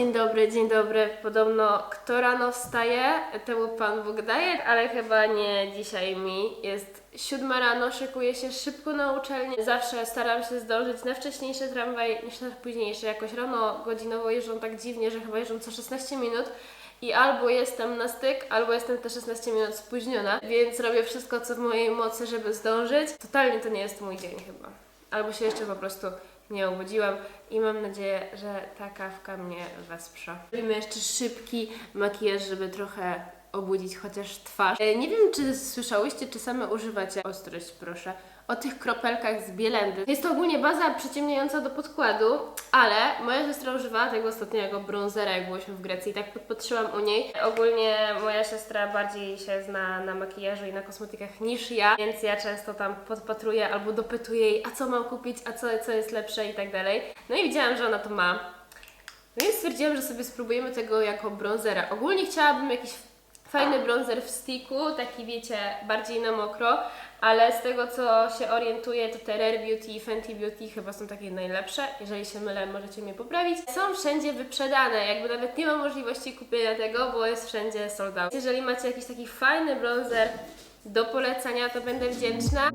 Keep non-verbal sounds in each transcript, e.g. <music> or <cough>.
Dzień dobry, dzień dobry. Podobno kto rano wstaje, temu Pan Bóg daje, ale chyba nie dzisiaj mi. Jest siódma rano, szykuję się szybko na uczelnię. Zawsze staram się zdążyć na wcześniejszy tramwaj niż na późniejszy. Jakoś rano godzinowo jeżdżą tak dziwnie, że chyba jeżdżą co 16 minut. I albo jestem na styk, albo jestem te 16 minut spóźniona, więc robię wszystko, co w mojej mocy, żeby zdążyć. Totalnie to nie jest mój dzień chyba. Albo się jeszcze po prostu nie obudziłam i mam nadzieję, że ta kawka mnie wesprze. Robimy jeszcze szybki makijaż, żeby trochę obudzić chociaż twarz. E, Nie wiem, czy słyszałyście, czy same używacie ostrość, proszę. O tych kropelkach z Bielendy. Jest to ogólnie baza przyciemniająca do podkładu, ale moja siostra używała tego ostatniego bronzera, jak byłyśmy w Grecji tak podpatrzyłam u niej. Ogólnie moja siostra bardziej się zna na makijażu i na kosmetykach niż ja, więc ja często tam podpatruję albo dopytuję jej, a co mam kupić, a co, co jest lepsze i tak dalej. No i widziałam, że ona to ma. No i stwierdziłam, że sobie spróbujemy tego jako bronzera. Ogólnie chciałabym jakiś fajny bronzer w sticku, taki wiecie, bardziej na mokro, ale z tego co się orientuję, to te Rare Beauty i Fenty Beauty chyba są takie najlepsze. Jeżeli się mylę, możecie mnie poprawić. Są wszędzie wyprzedane, jakby nawet nie ma możliwości kupienia tego, bo jest wszędzie sold out. Jeżeli macie jakiś taki fajny bronzer do polecenia, to będę wdzięczna.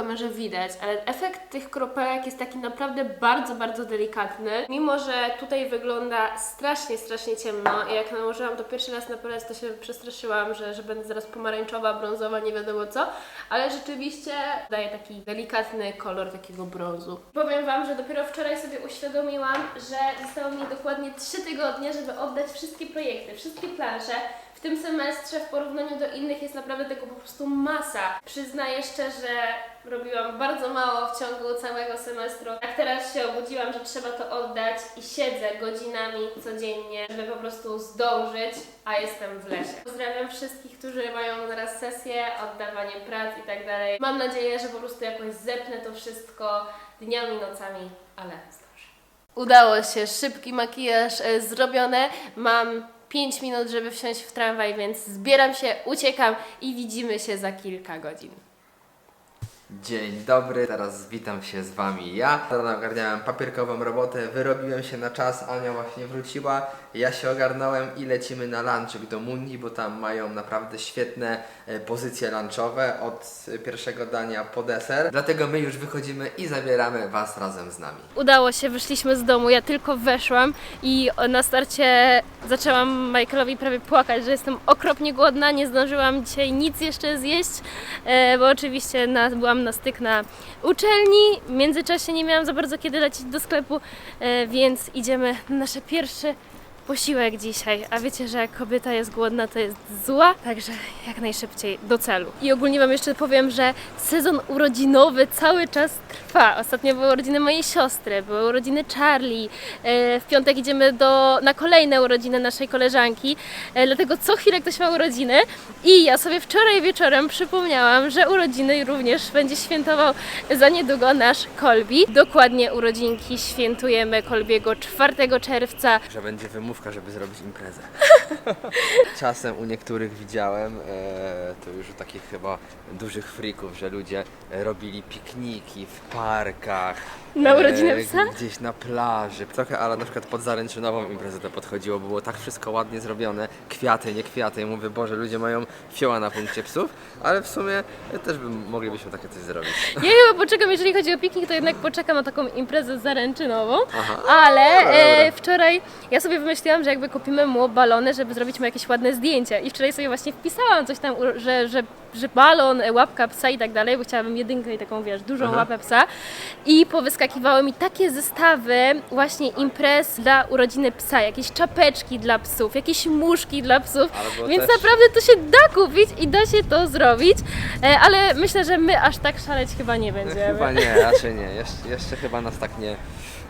Kamerze widać, ale efekt tych kropelek jest taki naprawdę bardzo, bardzo delikatny. Mimo, że tutaj wygląda strasznie, strasznie ciemno i jak nałożyłam to pierwszy raz na palec, to się przestraszyłam, że, że będę zaraz pomarańczowa, brązowa, nie wiadomo co, ale rzeczywiście daje taki delikatny kolor takiego brązu. Powiem Wam, że dopiero wczoraj sobie uświadomiłam, że zostało mi dokładnie 3 tygodnie, żeby oddać wszystkie projekty, wszystkie plansze. W tym semestrze w porównaniu do innych jest naprawdę tego po prostu masa. Przyznaję szczerze, robiłam bardzo mało w ciągu całego semestru. Jak teraz się obudziłam, że trzeba to oddać i siedzę godzinami codziennie, żeby po prostu zdążyć, a jestem w lesie. Pozdrawiam wszystkich, którzy mają zaraz sesję, oddawanie prac i tak dalej. Mam nadzieję, że po prostu jakoś zepnę to wszystko dniami, nocami, ale zdążę. Udało się, szybki makijaż e, zrobione. Mam 5 minut, żeby wsiąść w tramwaj, więc zbieram się, uciekam i widzimy się za kilka godzin. Dzień dobry, teraz witam się z Wami ja. Rano ogarniałem papierkową robotę, wyrobiłem się na czas, Ania właśnie wróciła, ja się ogarnąłem i lecimy na lunchik do Mundi, bo tam mają naprawdę świetne e, pozycje lunchowe od e, pierwszego dania po deser. Dlatego my już wychodzimy i zabieramy Was razem z nami. Udało się, wyszliśmy z domu, ja tylko weszłam i na starcie zaczęłam Michaelowi prawie płakać, że jestem okropnie głodna, nie zdążyłam dzisiaj nic jeszcze zjeść, e, bo oczywiście na, byłam na styk na uczelni, w międzyczasie nie miałam za bardzo kiedy lecieć do sklepu, więc idziemy na nasze pierwsze posiłek dzisiaj, a wiecie, że jak kobieta jest głodna, to jest zła, także jak najszybciej do celu. I ogólnie Wam jeszcze powiem, że sezon urodzinowy cały czas trwa. Ostatnio były urodziny mojej siostry, były urodziny Charlie, e, w piątek idziemy do, na kolejne urodziny naszej koleżanki, e, dlatego co chwilę ktoś ma urodziny i ja sobie wczoraj wieczorem przypomniałam, że urodziny również będzie świętował za niedługo nasz Kolbi. Dokładnie urodzinki świętujemy Kolbiego 4 czerwca. Że będzie wymówka, żeby zrobić imprezę. <laughs> Czasem u niektórych widziałem, e, to już u takich chyba dużych frików, że ludzie e, robili pikniki w parkach. Na urodzinę psa? Gdzieś na plaży. Trochę, ale na przykład pod zaręczynową imprezę to podchodziło, było tak wszystko ładnie zrobione. Kwiaty, nie kwiaty. I mówię, Boże, ludzie mają fioła na punkcie psów, ale w sumie e, też by, moglibyśmy takie coś zrobić. <laughs> Ja chyba poczekam, jeżeli chodzi o piknik, to jednak poczekam na taką imprezę zaręczynową. Aha. Ale e, wczoraj ja sobie wymyśliłam, że jakby kupimy mu balony, żeby zrobić mu jakieś ładne zdjęcie. I wczoraj sobie właśnie wpisałam coś tam, że, że, że balon, e, łapka psa i tak dalej, bo chciałabym jedynkę i taką, wiesz, dużą Aha. łapę psa. I powyskakiwały mi takie zestawy właśnie imprez dla urodziny psa, jakieś czapeczki dla psów, jakieś muszki dla psów. Albo Więc też- naprawdę to się da kupić i da się to zrobić. E, ale myślę, że my aż tak szaleć chyba nie <laughs> będziemy. Chyba nie, raczej nie. Jeszcze, jeszcze chyba nas tak nie,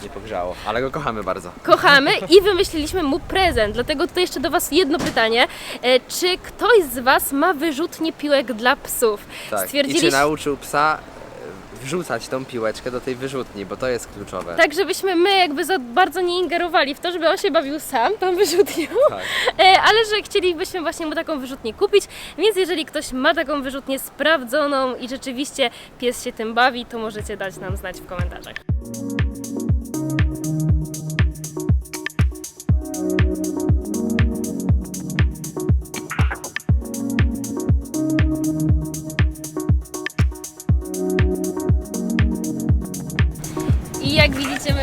nie pogrzało. Ale go kochamy bardzo. kochamy i wymyśliliśmy mu prezent. Dlatego tutaj jeszcze do Was jedno pytanie. E, Czy ktoś z Was ma wyrzutnie piłek dla psów? Tak. I czy nauczył psa e, wrzucać tą piłeczkę do tej wyrzutni, bo to jest kluczowe. Tak, żebyśmy my jakby za bardzo nie ingerowali w to, żeby on się bawił sam tą wyrzutnią, Tak. E, ale że chcielibyśmy właśnie mu taką wyrzutnię kupić, więc jeżeli ktoś ma taką wyrzutnię sprawdzoną i rzeczywiście pies się tym bawi, to możecie dać nam znać w komentarzach.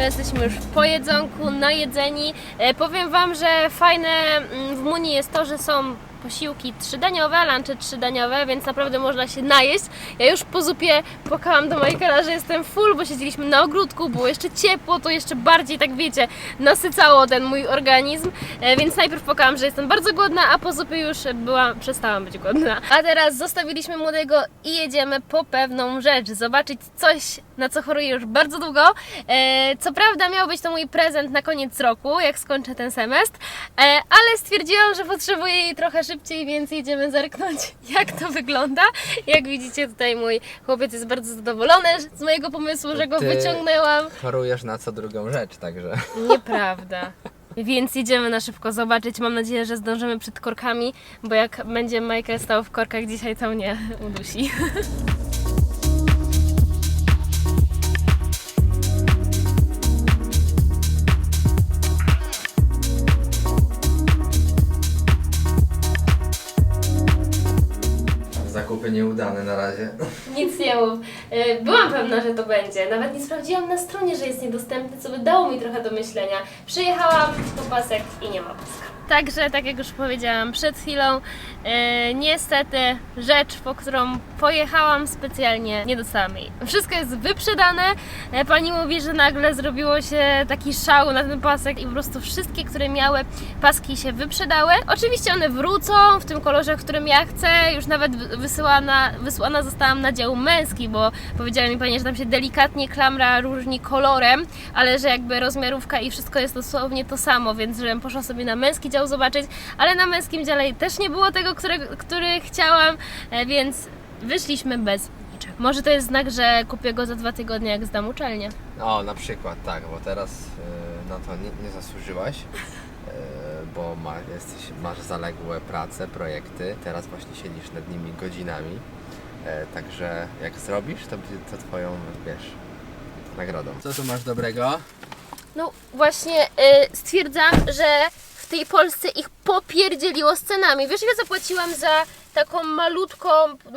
Jesteśmy już po jedzonku, najedzeni. E, powiem Wam, że fajne mm, w Muni jest to, że są posiłki trzydaniowe, lunchy trzydaniowe, więc naprawdę można się najeść. Ja już po zupie płakałam do Michaela, że jestem full, bo siedzieliśmy na ogródku, było jeszcze ciepło, to jeszcze bardziej, tak wiecie, nasycało ten mój organizm, e, więc najpierw płakałam, że jestem bardzo głodna, a po zupie już byłam, przestałam być głodna. A teraz zostawiliśmy młodego i jedziemy po pewną rzecz, zobaczyć coś, na co choruję już bardzo długo. E, co prawda miał być to mój prezent na koniec roku, jak skończę ten semestr, e, ale stwierdziłam, że potrzebuję jej trochę szybciej, więc jedziemy zerknąć, <laughs> jak to wygląda. Jak widzicie, tutaj mój chłopiec jest bardzo zadowolony z mojego pomysłu, że go Ty- wyciągnęłam. Chorujesz na co drugą rzecz, także. Nieprawda. <laughs> Więc jedziemy na szybko zobaczyć. Mam nadzieję, że zdążymy przed korkami, bo jak będzie Michael stał w korkach dzisiaj, to mnie udusi. <laughs> Zakupy nieudane na razie. Nic nie mów. E, Byłam pewna, że to będzie. Nawet nie sprawdziłam na stronie, że jest niedostępny, co by dało mi trochę do myślenia. Przyjechałam po pasek i nie ma paska. Także, tak jak już powiedziałam przed chwilą, e, niestety rzecz, po którą pojechałam specjalnie, nie dostałam jej. Wszystko jest wyprzedane. E, pani mówi, że nagle zrobiło się taki szał na ten pasek i po prostu wszystkie, które miały paski się wyprzedały. Oczywiście one wrócą w tym kolorze, w którym ja chcę. Już nawet wy- wysyłana, wysłana zostałam na dział męski, bo powiedziała mi pani, że tam się delikatnie klamra różni kolorem, ale że jakby rozmiarówka i wszystko jest dosłownie to samo, więc żebym poszła sobie na męski dział zobaczyć, ale na męskim dziale też nie było tego, które, który chciałam, e, więc wyszliśmy bez niczego. Może to jest znak, że kupię go za dwa tygodnie, jak zdam uczelnię. O, na przykład, tak, bo teraz y, na to nie, nie zasłużyłaś, y, bo ma, jesteś, masz zaległe prace, projekty, teraz właśnie siedzisz nad nimi godzinami, y, także jak zrobisz, to będzie to twoją, wiesz, nagrodą. Co tu masz dobrego? No właśnie y, stwierdzam, że w tej Polsce ich popierdzieliło z cenami. Wiesz ile zapłaciłam za taką malutką,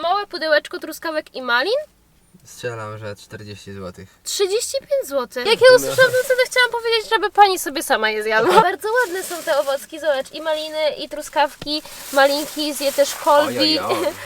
małe pudełeczko truskawek i malin? Strzelam, że 40 zł. 35 zł. Jak ja usłyszałam tę cenę, chciałam powiedzieć, żeby pani sobie sama je zjadła. <laughs> Bardzo ładne są te owocki, zobacz, i maliny, i truskawki, malinki, zje też kolbi. <laughs>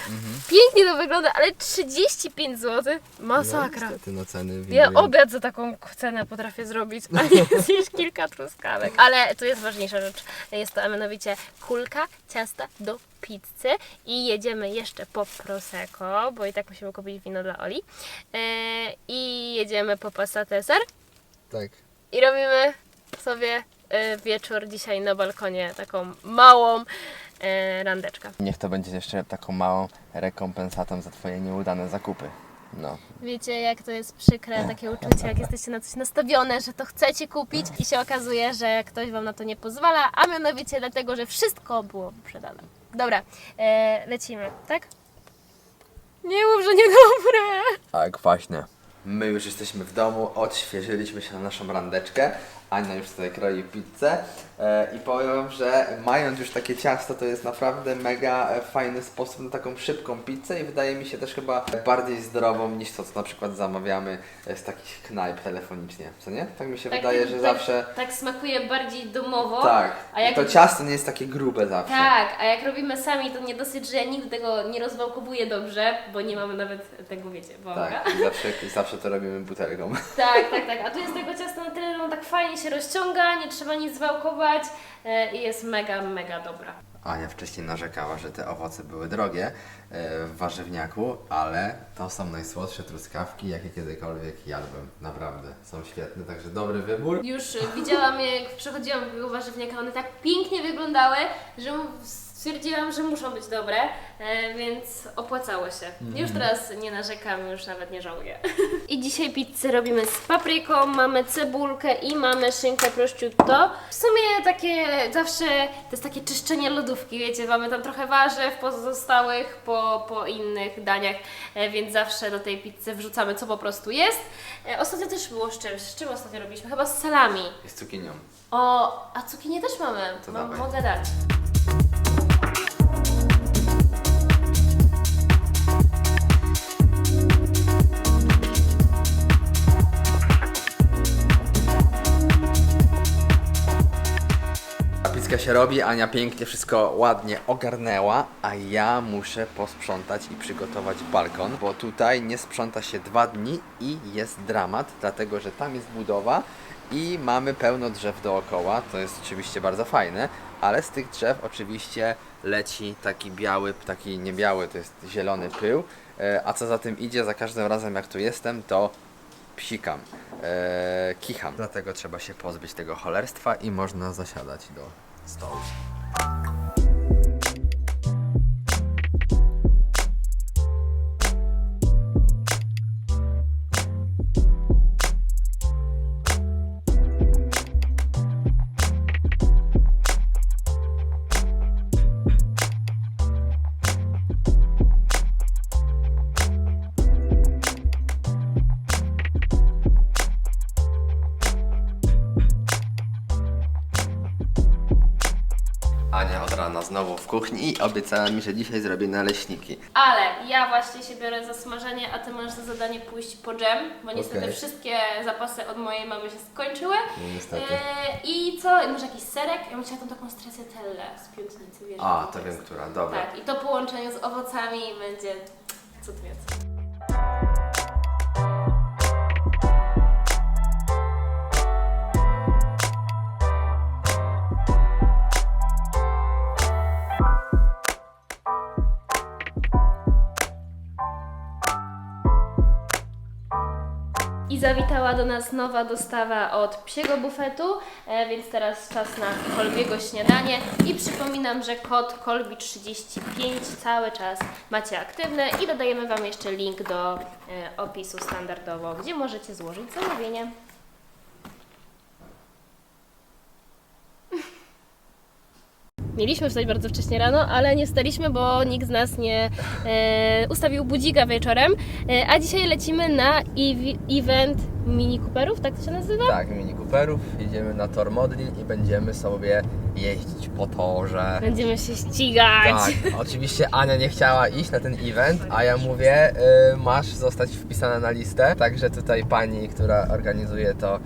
Mhm. Pięknie to wygląda, ale 35 zł? Masakra. No, niestety, no ceny Ja obiad za taką cenę potrafię zrobić, a nie <laughs> zjeść kilka truskawek. Ale tu jest ważniejsza rzecz. Jest to a mianowicie kulka ciasta do pizzy i jedziemy jeszcze po Prosecco, bo i tak musimy kupić wino dla Oli. E, I jedziemy po pasta Cesar Tak. i robimy sobie e, wieczór dzisiaj na balkonie, taką małą e, randeczkę. Niech to będzie jeszcze taką małą rekompensatą za twoje nieudane zakupy. No, Wiecie, jak to jest przykre, takie uczucie, jak jesteście na coś nastawione, że to chcecie kupić i się okazuje, że ktoś Wam na to nie pozwala, a mianowicie dlatego, że wszystko było wyprzedane. Dobra, e, lecimy, tak? Nie mów, że niedobre! Ale kwaśne. My już jesteśmy w domu, odświeżyliśmy się na naszą randeczkę. Ania już tutaj kroi pizzę i powiem wam, że mając już takie ciasto, to jest naprawdę mega e, fajny sposób na taką szybką pizzę i wydaje mi się też chyba bardziej zdrową niż to, co na przykład zamawiamy e, z takich knajp telefonicznie, co nie? Tak mi się wydaje, że zawsze... Tak smakuje bardziej domowo. Tak, a jak to ciasto nie jest takie grube zawsze. Tak, a jak robimy sami, to nie dosyć, że ja nigdy tego nie rozwałkowuję dobrze, bo nie mamy nawet tego, wiecie, wałka. Tak, i zawsze, i zawsze to robimy butelką. Tak, tak, tak. A tu jest tego ciasta na tyle, że on tak fajnie się rozciąga, nie trzeba nic zwałkować e, i jest mega, mega dobra. Ania wcześniej narzekała, że te owoce były drogie e, w warzywniaku, ale to są najsłodsze truskawki, jakie kiedykolwiek jadłem. Naprawdę, są świetne, także dobry wybór. Już widziałam jak przechodziłam do warzywniaka, one tak pięknie wyglądały, że stwierdziłam, że muszą być dobre, e, więc opłacało się. Już teraz nie narzekam, już nawet nie żałuję. <laughs> I dzisiaj pizzę robimy z papryką, mamy cebulkę i mamy szynkę prosciutto. W sumie takie zawsze, to jest takie czyszczenie lodówki, wiecie, mamy tam trochę warzyw pozostałych po, po innych daniach, e, więc zawsze do tej pizzy wrzucamy co po prostu jest. E, Ostatnio też było z czymś, z czym ostatnio robiliśmy? Chyba z salami. Z cukinią. O, a cukinię też mamy. To Mam, mogę dać. Się robi. Ania pięknie wszystko ładnie ogarnęła, a ja muszę posprzątać i przygotować balkon, bo tutaj nie sprząta się dwa dni i jest dramat, dlatego że tam jest budowa i mamy pełno drzew dookoła. To jest oczywiście bardzo fajne, ale z tych drzew oczywiście leci taki biały, taki nie biały, to jest zielony pył. E, A co za tym idzie, za każdym razem jak tu jestem, to psikam, e, kicham. Dlatego trzeba się pozbyć tego cholerstwa i można zasiadać do estou Rana znowu w kuchni i obiecała mi, że dzisiaj zrobię naleśniki. Ale ja właśnie się biorę za smażenie, a ty masz za zadanie pójść po dżem, bo niestety Okej. wszystkie zapasy od mojej mamy się skończyły. No niestety. E, I co? Może jakiś serek? Ja bym chciała tą taką stracciatellę z piątnicy, wiesz? A, jaka to wiem, jest. która, dobra. Tak, i to w połączeniu z owocami będzie cud nas nowa dostawa od psiego bufetu, e, więc teraz czas na kolbiego śniadanie. I przypominam, że kod kolbi35 cały czas macie aktywny i dodajemy Wam jeszcze link do e, opisu standardowo, gdzie możecie złożyć zamówienie. Mieliśmy wstać bardzo wcześnie rano, ale nie wstaliśmy, bo nikt z nas nie e, ustawił budzika wieczorem. E, a dzisiaj lecimy na ev- event Mini Cooperów, tak to się nazywa? Tak, Mini Cooperów, jedziemy na tor Modlin i będziemy sobie jeździć po torze. Będziemy się ścigać. Tak, oczywiście Ania nie chciała iść na ten event, a ja mówię, y, masz zostać wpisana na listę. Także tutaj pani, która organizuje to, y,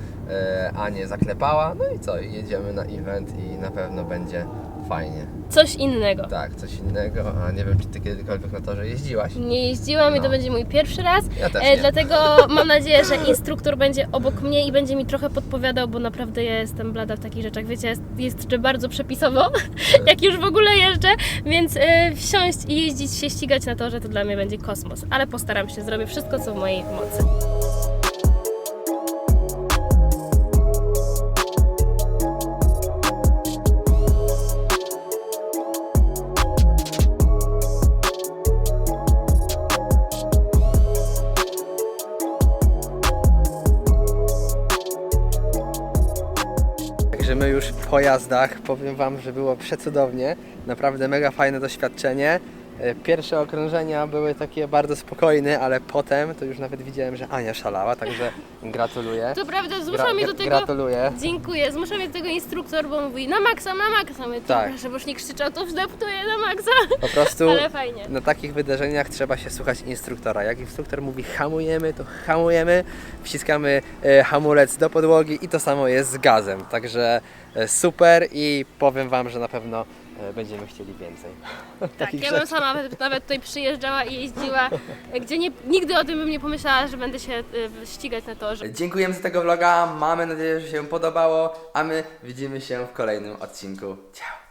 Anię zaklepała. No i co, i jedziemy na event i na pewno będzie fajnie. Coś innego. Tak, coś innego, a nie wiem, czy ty kiedykolwiek na torze jeździłaś? Nie jeździłam i to No. będzie mój pierwszy raz. Ja też E, nie. dlatego <laughs> mam nadzieję, że instruktor będzie obok mnie i będzie mi trochę podpowiadał, bo naprawdę ja jestem blada w takich rzeczach. Wiecie, jest, jest jeszcze bardzo przepisowo, <laughs> jak już w ogóle jeżdżę, więc e, wsiąść i jeździć się ścigać na torze to dla mnie będzie kosmos. Ale postaram się, zrobię wszystko, co w mojej mocy. Także my już po jazdach, powiem Wam, że było przecudownie. Naprawdę mega fajne doświadczenie. E, Pierwsze okrążenia były takie bardzo spokojne, ale potem to już nawet widziałem, że Ania szalała, także <laughs> gratuluję. To prawda, Gra- zmusza mnie do gra- tego... Gratuluję. Dziękuję. Zmusza mnie do tego instruktor, bo mówi na maksa, na maksa. Tak. tak. Żeby już nie krzyczał, to wdeptuję na maksa. Po prostu <laughs> Ale fajnie. na takich wydarzeniach trzeba się słuchać instruktora. Jak instruktor mówi hamujemy, to hamujemy, wciskamy e, hamulec do podłogi i to samo jest z gazem. Także e, super i powiem Wam, że na pewno będziemy chcieli więcej. <laughs> Tak, ja bym sama nawet, nawet tutaj przyjeżdżała i jeździła, gdzie nie, nigdy o tym bym nie pomyślała, że będę się y, ścigać na torze. Dziękujemy za tego vloga, mamy nadzieję, że się podobało, a my widzimy się w kolejnym odcinku. Ciao!